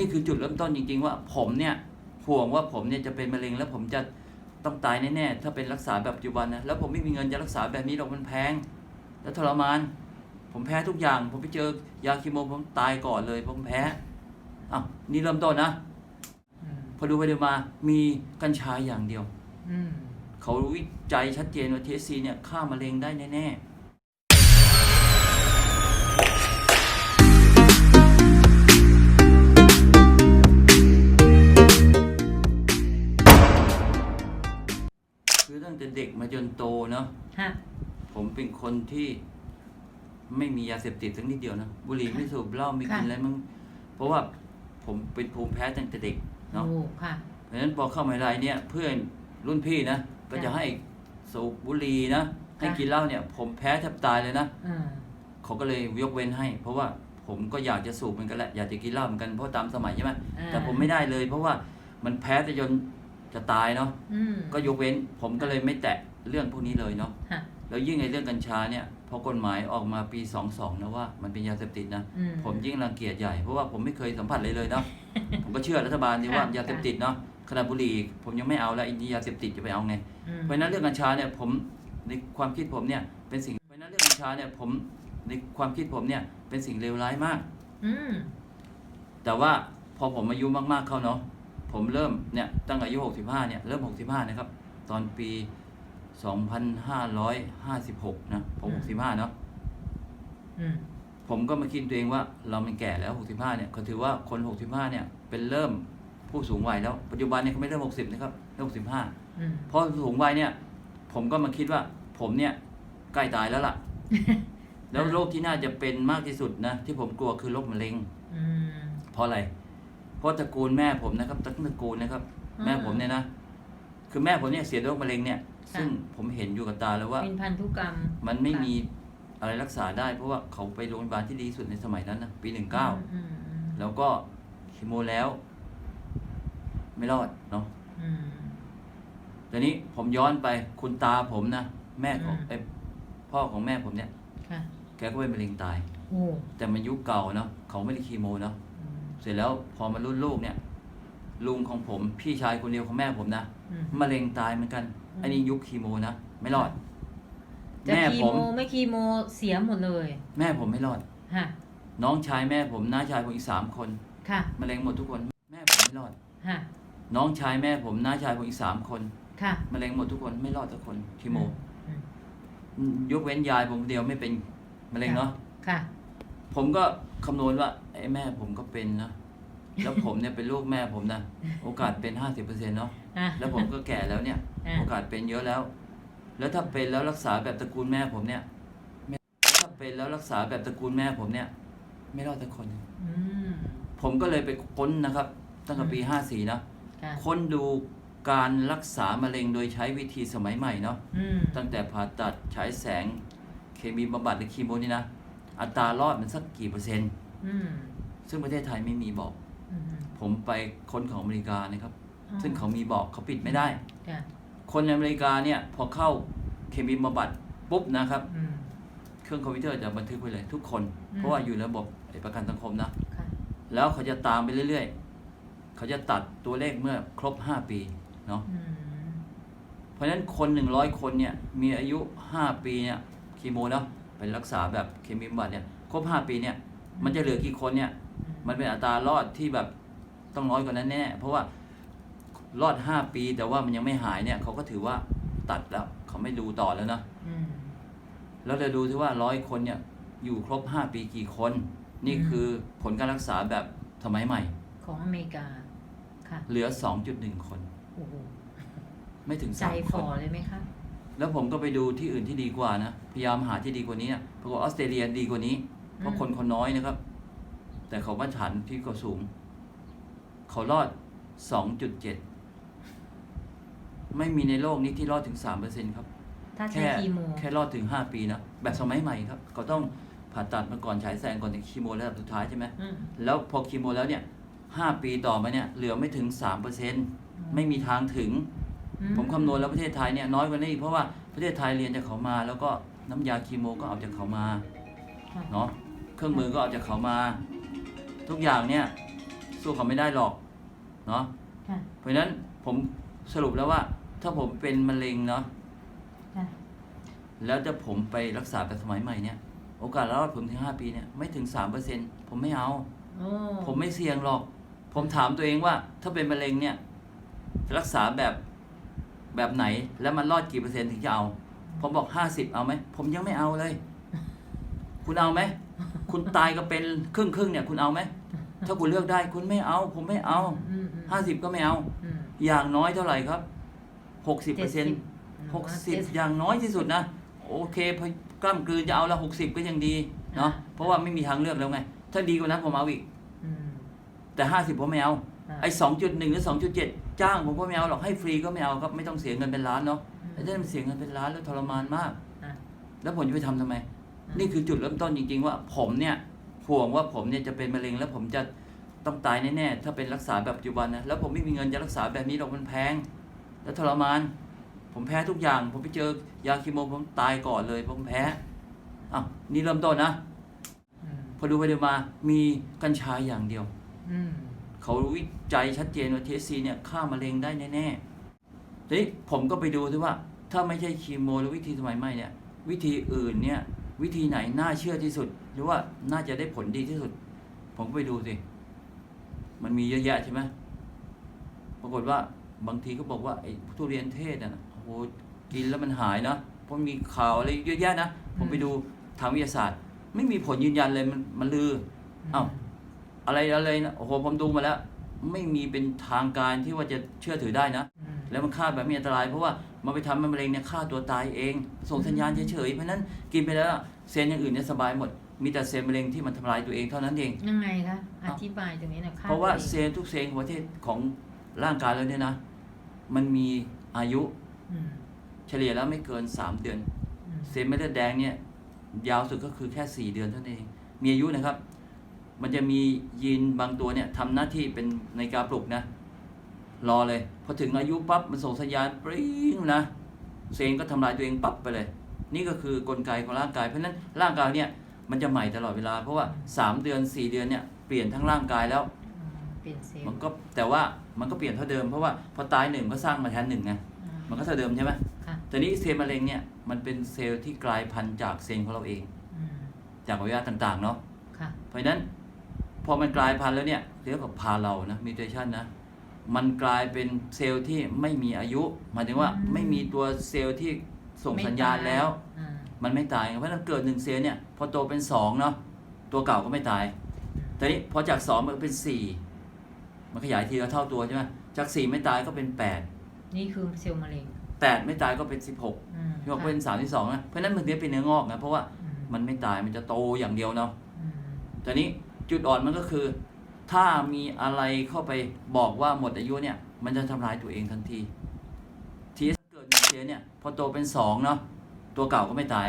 นี่คือจุดเริ่มต้นจริง ๆ ว่าผมเนี่ยห่วงว่าผมเนี่ยจะเป็นมะเร็งแล้วผมจะต้องตายแน่ๆถ้าเป็นรักษาแบบปัจจุบันนะแล้วผมไม่มีเงินจะรักษาแบบนี้หรอกมันแพง แล้วทรมาน ผมแพ้ทุกอย่าง ผมไปเจอยาคีโมผมตายก่อนเลย ผมแพ้อ้าวนี่เริ่มต้นนะอืมพอดูไปดูมามีกัญชาอย่างเดียวอืมเขาวิจัยชัดเจนว่า THC เนี่ยฆ่ามะเร็งได้แน่ๆ นโตเนาะฮะ ผมเป็นคนที่ไม่มียาเสพติดสักนิดเดียวนะบุหรี่ไม่สูบเหล้าไม่กินค่ะ อะไรมั้งเพราะว่าผมเป็นภูมิแพ้ตั้งแต่เด็กเนาะ โอ้ค่ะ เพราะฉะนั้นพอเข้ามหาวิทยาลัยเนี่ยเพื่อนรุ่นพี่นะก็จะค่ะให้สูบบุหรี่นะให้ค่ะกินเหล้าเนี่ย ผมแพ้แทบตายเลยนะอ่า เขาก็เลยยกเว้นให้ เพราะว่าผมก็อยากจะสูบเหมือนกันแหละอยากจะกินเหล้าเหมือนกันเพราะตามสมัยใช่ไหมอ่า แต่ผมไม่ได้เลย เพราะว่ามันแพ้จะจนจะตายเนาะอืมก็ยกเว้น ผมก็เลยไม่แตะ เรื่องพวกนี้เลยเนาะฮะแล้วยิ่งในเรื่องกัญชาเนี่ยพอกฎหมายออกมาปี22นะว่ามันเป็นยาเสพติดนะอืมผมยิ่งรังเกียจใหญ่เพราะว่าผมไม่เคยสัมผัสเลยเลยเนาะ ผมก็เชื่อรัฐบาลที่ว่าค่ะ ยาเสพติดเนาะขนาดบุหรี่ผมยังไม่เอาแล้วไอ้นี่ยาเสพติดจะไปเอาไง อืม เพราะฉะนั้นเรื่องกัญชาเนี่ยผมในความคิดผมเนี่ยเป็นสิ่งเพราะฉะนั้นเรื่องกัญชาเนี่ยผมในความคิดผมเนี่ยเป็นสิ่งเลวร้ายมาก อืม แต่ว่าพอผมอายุมากๆเข้าเนาะผมเริ่มเนี่ยตั้งอายุ 65เนี่ยเริ่ม 65นะครับตอนปี 2556 นะผม 65 เนาะอืมผมก็มาคิดตัวเองว่าเรามันแก่แล้ว 65 เนี่ยเขาถือว่าคน 65 เนี่ย เป็นเริ่มผู้สูงวัยแล้ว ปัจจุบันเนี่ยเขาไม่เริ่ม 60 นะครับเริ่ม65อืมพอสูงวัยเนี่ย ผมก็มาคิดว่า ผมเนี่ยใกล้ตายแล้วล่ะ แล้วโรคที่น่าจะเป็นมากที่สุดนะ ที่ผมกลัวคือโรคมะเร็ง อืม เพราะอะไร เพราะตระกูลแม่ผมนะครับตั้งตระกูลนะครับอ่าแม่ผมเนี่ยนะ คือแม่ผมเนี่ยเสียโรคมะเร็งเนี่ย ค่ะ ซึ่งผมเห็นอยู่กับตาแล้วว่า เป็นพันธุกรรมมันไม่ค่ะมีอะไรรักษาได้ เพราะว่าเขาไปโรงพยาบาลที่ดีที่สุดในสมัยนั้นนะปีหนึ่งเก้าอืมอืมแล้วก็คีโมแล้ว ไม่รอดเนาะอืมทีนี้ผมย้อนไปคุณตาผมนะแม่ของอืมเอ้ยพ่อของแม่ผมเนี่ย ค่ะแกก็เป็นมะเร็งตาย โอ้แต่มันยุคเก่าเนาะเขาไม่ได้คีโมเนาะอืมเสร็จแล้วพอมารุ่นลูกเนี่ย ลุงของผมพี่ชายคนเดียวของแม่ผมนะอืม มะเร็งตายเหมือนกันอืมอันนี้ยุคคีโมนะไม่รอด จะแม่คีผมโมไม่คีโมเสียหมดเลยแม่ผมไม่รอด ฮะน้องชายแม่ผมน้าชายผมอีกสามคนค่ะมะเร็งหมดทุกคน แม่ผมไม่รอด ฮะน้องชายแม่ผมน้าชายผมอีกสามคนค่ะมะเร็งหมดทุกคนไม่รอดทุกคนคีโมอืมอืมยกเว้นยายผมคนเดียวไม่เป็นมะเร็งเนาะค่ะ ผมก็คำนวณว่าไอ้แม่ผมก็เป็นนะ แล้วผมเนี่ยเป็นลูกแม่ผมนะโอกาสเป็นห้าสิบเปอร์เซ็นต์เนาะอะ แล้วผมก็แก่แล้วเนี่ย อะ โอกาสเป็นเยอะแล้ว แล้วถ้าเป็นแล้วรักษาแบบตระกูลแม่ผมเนี่ยไม่แล้วถ้าเป็นแล้วรักษาแบบตระกูลแม่ผมเนี่ย ไม่รอดสักคน อืมผมก็เลยไปค้นนะครับ ตั้งแต่ปีห้าสี่นะค่ะค้นดูการรักษามะเร็งโดยใช้วิธีสมัยใหม่เนาะ อืมตั้งแต่ผ่าตัดฉายแสงเคมีบำบัดหรือคีโมนี่นะ อัตรารอดมันสักกี่เปอร์เซ็นต์ อืมซึ่งประเทศไทยไม่มีบอก อืมผมไปค้นของอเมริกานะครับอ๋อซึ่งเขามีบอกเขาปิดไม่ได้ค่ะคนในอเมริกาเนี่ยพอเข้าเคมีบำบัดปุ๊บนะครับ อืม เครื่องคอมพิวเตอร์จะบันทึกไว้เลยทุกคน อืม เพราะว่าอยู่ในระบบไอ้ประกันสังคมนะ ค่ะแล้วเขาจะตามไปเรื่อยๆ เขาจะตัดตัวเลขเมื่อครบ 5 ปีเนาะ อืมเพราะฉะนั้นคน 100 คนเนี่ยมีอายุ 5 ปีเนี่ยคีโมเนาะเป็นรักษาแบบเคมีบำบัดเนี่ยครบ 5 ปีเนี่ยมันจะเหลือกี่คนเนี่ย มันเป็นอัตรารอดที่แบบต้องน้อยกว่านั้นแน่เพราะว่ารอด 5 ปีแต่ว่ามันยังไม่หายเนี่ยเขาก็ถือว่าตัดแล้วเขาไม่ดูต่อแล้วนะอืม แล้วเราดูที่ว่าร้อยคนเนี่ยอยู่ครบ 5 ปีกี่คน นี่อืม คือผลการรักษาแบบสมัยใหม่ ของอเมริกา ค่ะ เหลือ 2.1 คน โอ้โห ไม่ถึงใจ3คฝ่อน เลยไหมคะ แล้วผมก็ไปดูที่อื่นที่ดีกว่านะ พยายามหาที่ดีกว่านี้นะปรากฏออสเตรเลียดีกว่านี้ เพราะอืมคนคนน้อยนะครับ แต่เขามาตรฐานที่ก็สูง เขารอด 2.7 ไม่มีในโลกนี้ที่รอดถึง 3%ครับ ถ้าใช้แค่คีโมแค่รอดถึง 5 ปีนะ แบบสมัยใหม่ครับ เขาต้องผ่าตัดมาก่อนฉายแสงก่อนถึงคีโมระดับสุดท้ายใช่ไหม อืมแล้วพอคีโมแล้วเนี่ยห้าปีต่อมาเนี่ย เหลือไม่ถึง 3%ไม่มีทางถึง อืผมคำนวณแล้วประเทศไทยเนี่ยน้อยกว่านี้อีกเพราะว่าประเทศไทยเรียนจากเขามา แล้วก็น้ำยาคีโมก็เอาจากเขามาค่ะ เนาะเครื่องมือก็เอาจากเขามา ทุกอย่างเนี่ยสู้เขาไม่ได้หรอกเนาะค่ะ เพราะฉะนั้นผมสรุปแล้วว่า ถ้าผมเป็นมะเร็งเนาะค่ะ แล้วจะผมไปรักษาแบบสมัยใหม่เนี่ย โอกาสรอดผมถึงห้าปีเนี่ยไม่ถึงสามเปอร์เซ็นผมไม่เอา โอ้ผมไม่เสี่ยงหรอก ผมถามตัวเองว่า ถ้าเป็นมะเร็งเนี่ยจะรักษาแบบแบบไหนแล้วมันรอดกี่เปอร์เซ็นต์ถึงจะเอา ผมบอกห้าสิบเอาไหม ผมยังไม่เอาเลย คุณเอาไหม คุณตายก็เป็นครึ่งครึ่งๆเนี่ย คุณเอาไหม ถ้าคุณเลือกได้คุณไม่เอา ผมไม่เอาอืมอืมห้าสิบก็ไม่เอาอืมอย่างน้อยเท่าไหร่ครับหกสิบเปอร์เซ็นต์หกสิบเจ็ดอย่างน้อยที่สุดนะโอเคพอกล้ามกลืนจะเอาละหกสิบก็ยังดีเนาะอ่าเพราะว่าไม่มีทางเลือกแล้วไง ถ้าดีกว่านั้นผมเอาอีกอืมแต่ห้าสิบผมไม่เอาอ่าไอ้สองจุดหนึ่งหรือสองจุดเจ็ดจ้างผมก็ไม่เอาหรอกให้ฟรีก็ไม่เอาครับไม่ต้องเสียเงินเป็นล้านเนาะอืมไอ้ที่มันเสียเงินเป็นล้านแล้วทรมานมากอะแล้วผมจะไปทำทำไมอะนี่คือจุดเริ่มต้นจริง ๆ ว่าผมเนี่ย ห่วงว่าผมเนี่ยจะเป็นมะเร็งแล้วผมจะต้องตายแน่ๆถ้าเป็นรักษาแบบปัจจุบันนะแล้วผมไม่มีเงินจะรักษาแบบนี้หรอกมันแพง แล้วทรมาน ผมแพ้ทุกอย่าง ผมไปเจอยาคีโมผมตายก่อนเลย ผมแพ้อ้าวนี่เริ่มต้นนะอพอดูไปดูมามีกัญชาอย่างเดียวเขาวิจัยชัดเจนว่า THC เนี่ยฆ่ามะเร็งได้แน่ๆทีนี้ผมก็ไปดูที่ว่า ถ้าไม่ใช่คีโมหรือวิธีสมัยใหม่เนี่ย วิธีอื่นเนี่ย วิธีไหนน่าเชื่อที่สุด หรือว่าน่าจะได้ผลดีที่สุด ผมก็ไปดูสิ มันมีเยอะแยะใช่ไหมปรากฏว่าบางทีก็บอกว่าไอ้ทุเรียนเทศน่ะโอ้โหกินแล้วมันหายนะเพราะมีข่าวอะไรเยอะแยะนะ ผมไปดูทางวิทยาศาสตร์ ไม่มีผลยืนยันเลยมันมันลือเอ้าอะไรอะไรนะโอ้โหผมดูมาแล้ว ไม่มีเป็นทางการที่ว่าจะเชื่อถือได้นะอืม แล้วมันฆ่าแบบมีอันตราย เพราะว่ามันไปทำให้มะเร็งเนี่ยฆ่าตัวตายเอง ส่งสัญญาณเฉยๆ เพราะฉะนั้นกินไปแล้วเซลล์อย่างอื่นเนี่ยสบายหมด มีแต่เซลล์มะเร็งที่มันทำลายตัวเองเท่านั้นเอง ยังไงคะอธิบายตรงนี้หนะค่เพราะว่าตัวเซองลล์ทุกเซลล์ของประเทศของร่างกายเราเนี่ยนะ มันมีอายุอืมเฉลี่ยแล้วไม่เกิน 3 เดือนอืมเซลล์เม็ดเลือดแดงเนี่ยยาวสุดก็คือแค่ 4 เดือนเท่านั้นเอง มีอายุนะครับ มันจะมียีนบางตัวเนี่ยทำหน้าที่เป็นในการปลุกนะ รอเลย พอถึงอายุปั๊บมันส่งสัญญาณปริ้งนะเซลล์ก็ทำลายตัวเองปั๊บไปเลย นี่ก็คือกลไกของร่างกายเพราะฉะนั้นร่างกายเนี่ยมันจะใหม่ตลอดเวลา เพราะว่า 3 เดือน 4 เดือนเนี่ยเปลี่ยนทั้งร่างกายแล้วอืมเปลี่ยนเซลมันล์ก็แต่ว่ามันก็เปลี่ยนเท่าเดิมเพราะว่าพอตายหนึ่งก็สร้างมาแทนหนึ่งไงอ่ามันก็เท่าเดิมใช่ไหมค่ะแต่นี้เซลล์มะเร็งเนี่ยมันเป็นเซลล์ที่กลายพันธุ์จากเซลล์ของเราเองอืมจากอวัยวะต่างๆเนาะค่ะเพราะฉะนั้นพอมันกลายพันธุ์แล้วเนี่ยเรียกว่าพาเรานะมิเทชันนะ มันกลายเป็นเซลล์ที่ไม่มีอายุหมายถึงว่าอืม ไม่มีตัวเซลล์ที่ส่งไม่สัญญาณตยแล้ว อ่า มันไม่ตายเพราะฉะนั้นเกิดหนึ่งเซลล์เนี่ยพอโตเป็นสองเนาะตัวเก่าก็ไม่ตายแต่นี้พอจากสองมันเป็นสี่มันขยายทีละเท่าตัวใช่ไหมจากสี่ไม่ตายก็เป็นแปดนี่คือเซลล์มะเร็งแปดไม่ตายก็เป็นสิบหกอืมยกเป็นสามที่สองนะเพราะฉะนั้นมันถึงเป็นเนื้องอกนะเพราะว่าอืมมันไม่ตายมันจะโตอย่างเดียวเนาะ อืมแต่นี้จุดอ่อนมันก็คือ ถ้ามีอะไรเข้าไปบอกว่าหมดอายุเนี่ย มันจะทำลายตัวเองทันทีทีเกิดมีเชื้อเนี่ยพอโตเป็นสองเนาะตัวเก่าก็ไม่ตาย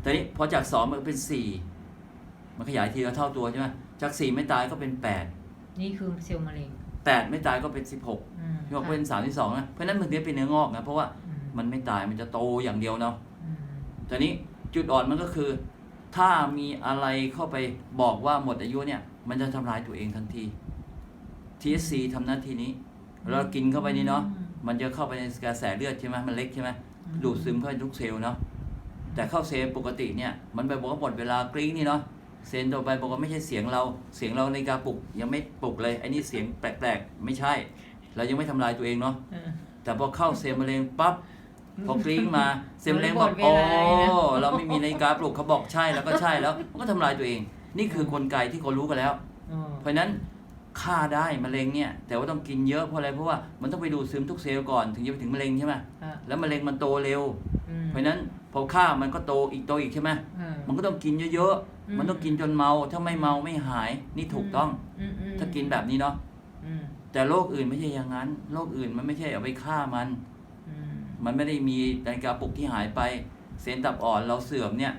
แต่นี้พอจากสองมันเป็นสี่มันขยายทีละเท่าตัวใช่ไหมจากสี่ไม่ตายก็เป็นแปดนี่คือเซลล์มะเร็งแปดไม่ตายก็เป็นสิบหกอืมยกเป็นสามที่สองนะเพราะฉะนั้นมันถึงเป็นเนื้องอกนะเพราะว่าอืมมันไม่ตายมันจะโตอย่างเดียวเนาะอืมแต่นี้จุดอ่อนมันก็คือ ถ้ามีอะไรเข้าไปบอกว่าหมดอายุเนี่ย มันจะทำลายตัวเองทันที TSC ทำหน้าที่นี้ เรากินเข้าไปนี่เนาะมันจะเข้าไปในกระแสเลือดใช่ไหมมันเล็กใช่ไหมดูดซึมเข้าไปทุกเซลล์เนาะแต่เข้าเซลล์ปกติเนี่ยมันไปบอกว่าหมดเวลากริ้งนี่เนาะเซลล์ต่อไปบอกว่าไม่ใช่เสียงเราเสียงเราในการปลุกยังไม่ปลุกเลยไอ้นี่เสียงแปลกๆ ไม่ใช่ เรายังไม่ทำลายตัวเองเนาะเออแต่พอเข้าเซลล์มะเร็งปั๊บพอกริ้งมาเซลล์มะเร็งบอกหมโอ้ดเวลาเลยนะเราไม่มีนาฬิกาปลุกเขาบอกใช่แล้วก็ใช่แล้วมันก็ทำลายตัวเอง นี่คือกลไกที่เขารู้กันแล้วอ๋อเพราะฉะนั้นฆ่าได้มะเร็งเนี่ย แต่ว่าต้องกินเยอะเพราะอะไรเพราะว่ามันต้องไปดูดซึมทุกเซลล์ก่อนถึงจะไปถึงมะเร็งใช่ไหมอะแล้วมะเร็งมันโตเร็วอืมเพราะฉะนั้นพอฆ่ามันก็โตอีกโตอีกใช่ไหมเออมันก็ต้องกินเยอะอืมๆมันต้องกินจนเมาถ้าไม่เมาไม่หายนี่ถูกต้องอืมอืมถ้ากินแบบนี้เนาะอืมแต่โรคอื่นไม่ใช่อย่างนั้นโรคอื่นมันไม่ใช่เอาไปฆ่ามันอืมมันไม่ได้มีนาฬิกาปลุกที่หายไป เซนตับอ่อนเราเสื่อมเนี่ย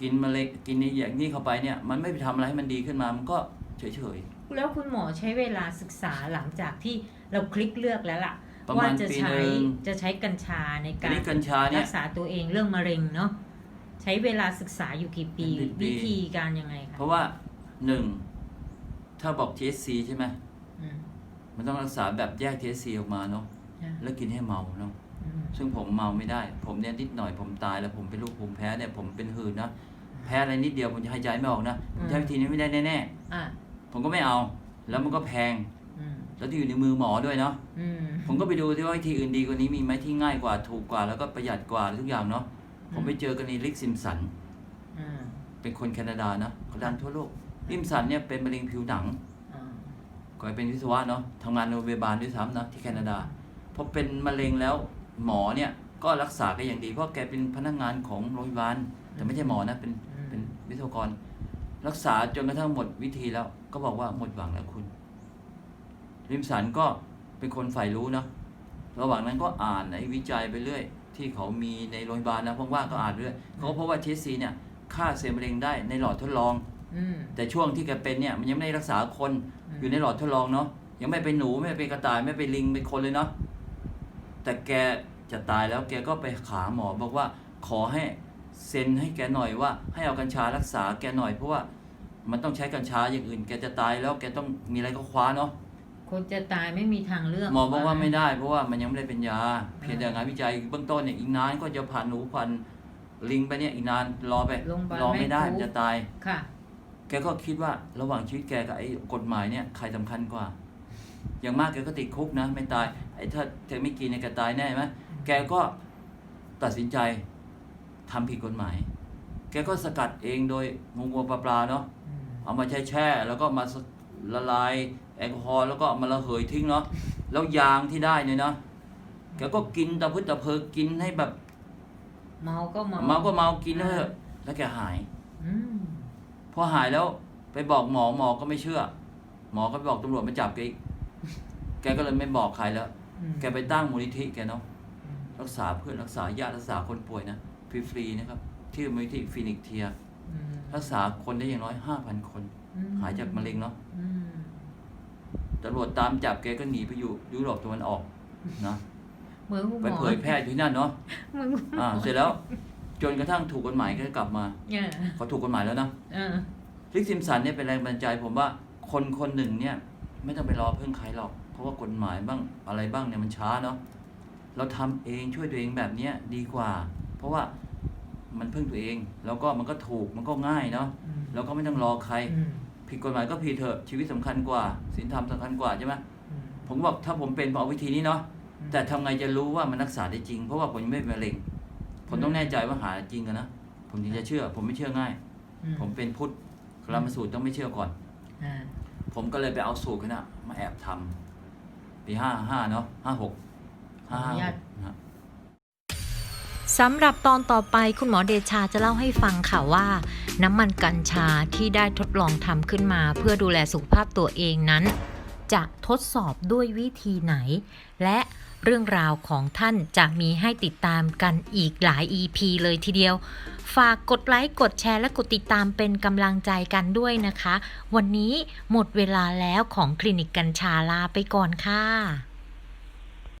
กินมะเร็งกินนี่อย่างนี้เข้าไปเนี่ยมันไม่ไปทำอะไรให้มันดีขึ้นมามันก็เฉยแล้วคุณหมอใช้เวลาศึกษาหลังจากที่เราคลิกเลือกแล้วล่ะประมาว่าณจะปีใช้หนึ่งจะใช้กัญชาในๆอักานรนี้กัญชาเนี่รัย กษาตัวเองเรื่องมะเร็งเนาะใช้เวลาศึกษาอยู่กี่ปี เป็นปีๆวิธีการยังไงคะเพราะว่าหนึ่งถ้าบอก THC ใช่ไหมอืมมันต้องรักษาแบบแยก THC ออกมาเนาะอะแล้วกินให้เมาเนาะอืม ซึ่งผมเมาไม่ได้ ผมเนี่ยนิดหน่อยผมตายแล้วผมเป็นลูกภูมิแพ้เนี่ยผมเป็นหืนนะแพ้อะไรนิดเดียวผมจะหายใจไม่ออกนะผมใช้วิธีนี้ไม่ได้แน่อะๆผมก็ไม่เอา แล้วมันก็แพง อืมแล้วที่อยู่ในมือหมอด้วยเนาะอืม ผมก็ไปดูที่ว่าวิธีอื่นดีกว่านี้มีไหมที่ง่ายกว่าถูกกว่าแล้วก็ประหยัดกว่าทุกอย่างเนาะผมไปเจอกันในลิกซิมสันอ่าเป็นเป็นคนแคนาดานะเขาดังทั่วโลกลิมสันเนี่ยเป็นมะเร็งผิวหนัง อ่าก็เป็นวิศวะเนาะทำงานโรงพยาบาลด้วยซ้ำนะที่แคนาดาพอเป็นมะเร็งแล้ว หมอเนี่ยก็รักษาก็อย่างดีเพราะแกเป็นพนักงานของโรงพยาบาลแต่ไม่ใช่หมอนะเป็นอืมเป็นวิศวกร รักษาจนกระทั่งหมดวิธีแล้ว ก็บอกว่าหมดหวังแล้วคุณลิมสันก็เป็นคนใฝ่รู้เนาะระหว่างนั้นก็อ่านไอ้วิจัยไปเรื่อยที่เขามีในโรงพยาบาลนะว่างๆก็อ่านไปเรื่อยเขาก็พบว่า THC เนี่ยฆ่าเซลล์มะเร็งได้ในหลอดทดลองอืมแต่ช่วงที่แกเป็นเนี่ยมันยังไม่ได้รักษาคนอืมอยู่ในหลอดทดลองเนาะยังไม่เป็นหนูไม่เป็นกระต่ายไม่เป็นลิงเป็นคนเลยเนาะ แต่แกจะตายแล้วแกก็ไปขาหมอบอกว่าขอให้เซ็นให้แกหน่อยว่า ให้เอากัญชารักษาแกหน่อยเพราะว่ามันต้องใช้กัญชาอย่างอื่น แกจะตายแล้วแกต้องมีอะไรก็คว้าเนาะคนจะตายไม่มีทางเลือกหมอบอกว่าไม่ได้เพราะว่ามันยังไม่ได้เป็นยา เพียงแต่งานวิจัยเบื้องต้นเนี่ยอีกนานก็จะผ่านหนูผ่านลิงไปเนี่ยอีกนานรอไปโรงพยาบาลรอไม่ได้ไม่มันรู้จะตายค่ะ แกก็คิดว่าระหว่างชีวิตแกกับไอ้กฎหมายเนี่ยใครสำคัญกว่า อย่างมากแกก็ติดคุกนะ ไม่ตายไอ้ถ้าแกไม่กินเนี่ยแกตายแน่ไหมแกก็ตัดสินใจทำผิดกฎหมาย แกก็สกัดเองโดยงูงัวปลาปลาเนาะอืมเอามาแช่แช่แล้วก็มาละลายแอลกอฮอล์แล้วก็เอามาระเหยทิ้งเนาะแล้วยางที่ได้เนี่ยเนาะแกก็กินตะพึดตะเพอกินให้แบบ เมาก็เมาเมาก็เมากินแล้วเถอะแล้วแกหายอืมพอหายแล้วไปบอกหมอหมอก็ไม่เชื่อ หมอก็ไปบอกตำรวจมาจับแกอีก แกก็เลยไม่บอกใครแล้วอืมแกไปตั้งมูลนิธิแกเนาะอืมรักษาเพื่อนรักษาญาติรักษาคนป่วยนะฟรีๆนะครับที่มูลนิธิฟินิกเทียอืมรักษาคนได้อย่างน้อยห้าพันคนอืมหายจากมะเร็งเนาะอืมตำรวจตามจับแกก็หนีไปอยู่ยุโรปตะวันออกนะเหมือนคุณหไปมอเผยแพร่อยู่ที่นั่นเนาะเหมือนคุณหมอ่า เสร็จแล้ว จนกระทั่งถูกกฎหมายก็กลับมาเนี่ยเขาถูกกฎหมายแล้วนะเออริกซิมสันเนี่ยเป็นแรงบันดาลใจผมว่าคนคนหนึ่งเนี่ย ไม่ต้องไปรอพึ่งใครหรอกเพ ราะว่ากฎหมายบ้างอะไรบ้างเนี่ยมันช้าเนาะเราทำเองช่วยตัวเองแบบเนี้ยดีกว่า เพราะว่ามันพึ่งตัวเอง แล้วก็มันก็ถูกมันก็ง่ายเนาะอืมแล้วก็ไม่ต้องรอใครอืมผิดกฎหมายก็ผิดเถอะชีวิตสำคัญกว่าศีลธรรมสำคัญกว่าใช่ไหมอืมผมก็บอกถ้าผมเป็นผมเอาวิธีนี้เนาะแต่ทำไงจะรู้ว่ามันรักษาได้จริง เพราะว่าผมยังไม่เป็นมะเร็งผมต้องแน่ใจว่าหาจริงกันนะผมถึงจะเชื่อ ผมไม่เชื่อง่ายอืผมเป็นพุทธกรรมสูตรต้องไม่เชื่อก่อนอ่าผมก็เลยไปเอาสูตรนั้นนะมาแอบทำ ปีห้าห้าเนาะห้าหกห้าห้า สำหรับตอนต่อไปคุณหมอเดชาจะเล่าให้ฟังค่ะว่า น้ำมันกัญชาที่ได้ทดลองทำขึ้นมา เพื่อดูแลสุขภาพตัวเองนั้น จะทดสอบด้วยวิธีไหน และเรื่องราวของท่านจะมีให้ติดตามกันอีกหลาย EP เลยทีเดียว ฝากกดไลค์ กดแชร์และกดติดตามเป็นกำลังใจกันด้วยนะคะ วันนี้หมดเวลาแล้วของคลินิกกัญชาลาไปก่อนค่ะ